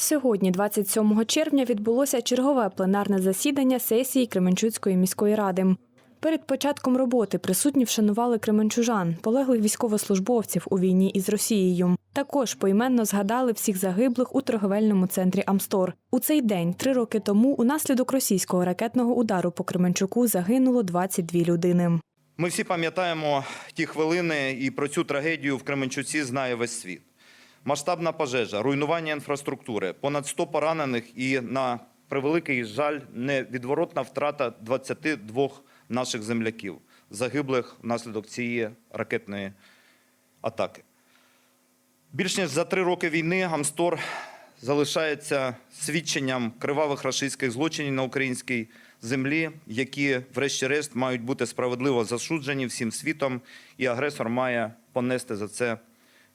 Сьогодні, 27 червня, відбулося чергове пленарне засідання сесії Кременчуцької міської ради. Перед початком роботи присутні вшанували кременчужан, полеглих військовослужбовців у війні із Росією. Також поіменно згадали всіх загиблих у торговельному центрі Амстор. У цей день, три роки тому, унаслідок російського ракетного удару по Кременчуку загинуло 22 людини. Ми всі пам'ятаємо ті хвилини, і про цю трагедію в Кременчуці знає весь світ. Масштабна пожежа, руйнування інфраструктури, понад 100 поранених і, на превеликий жаль, невідворотна втрата 22 наших земляків, загиблих внаслідок цієї ракетної атаки. Більш ніж за три роки війни Амстор залишається свідченням кривавих рашистських злочинів на українській землі, які, врешті-решт, мають бути справедливо засуджені всім світом, і агресор має понести за це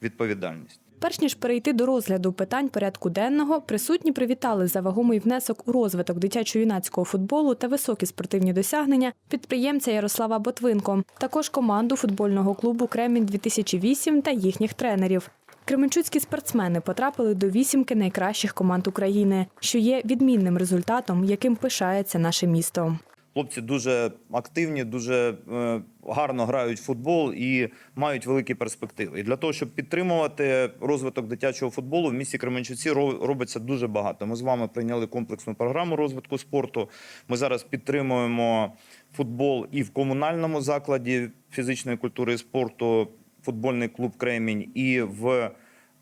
відповідальність. Перш ніж перейти до розгляду питань порядку денного, присутні привітали за вагомий внесок у розвиток дитячо-юнацького футболу та високі спортивні досягнення підприємця Ярослава Ботвинко, також команду футбольного клубу Кремінь 2008 та їхніх тренерів. Кременчуцькі спортсмени потрапили до вісімки найкращих команд України, що є відмінним результатом, яким пишається наше місто. Хлопці дуже активні, дуже е, гарно грають в футбол і мають великі перспективи. І для того, щоб підтримувати розвиток дитячого футболу, в місті Кременчуці робиться дуже багато. Ми з вами прийняли комплексну програму розвитку спорту. Ми зараз підтримуємо футбол і в комунальному закладі фізичної культури і спорту, футбольний клуб Кремінь, і в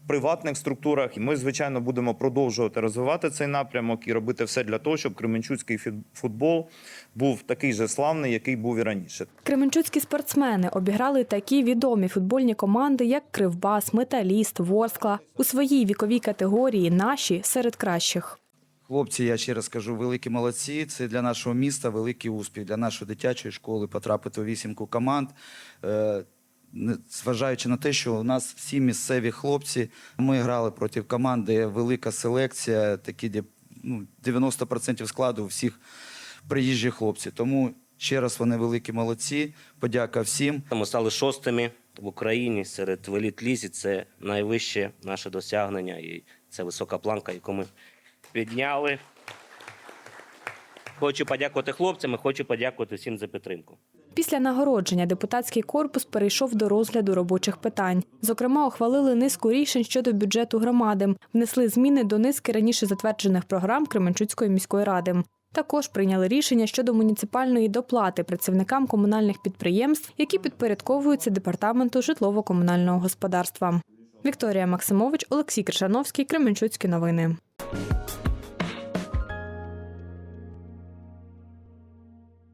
приватних структурах. І ми, звичайно, будемо продовжувати розвивати цей напрямок і робити все для того, щоб кременчуцький футбол був такий же славний, який був і раніше. Кременчуцькі спортсмени обіграли такі відомі футбольні команди, як Кривбас, Металіст, Ворскла. У своїй віковій категорії наші серед кращих. Хлопці, я ще раз кажу, великі молодці. Це для нашого міста великий успіх, для нашої дитячої школи потрапити у вісімку команд. Зважаючи на те, що у нас всі місцеві хлопці, ми грали проти команди, велика селекція, такі де ну, 90% складу всіх приїжджі хлопці. Тому ще раз вони великі молодці. Подяка всім. Ми стали шостими в Україні серед в еліт-лізі. Це найвище наше досягнення і це висока планка, яку ми підняли. Хочу подякувати хлопцям хочу подякувати всім за підтримку. Після нагородження депутатський корпус перейшов до розгляду робочих питань. Зокрема, ухвалили низку рішень щодо бюджету громади, внесли зміни до низки раніше затверджених програм Кременчуцької міської ради. Також прийняли рішення щодо муніципальної доплати працівникам комунальних підприємств, які підпорядковуються департаменту житлово-комунального господарства. Вікторія Максимович, Олексій Кришановський, Кременчуцькі новини.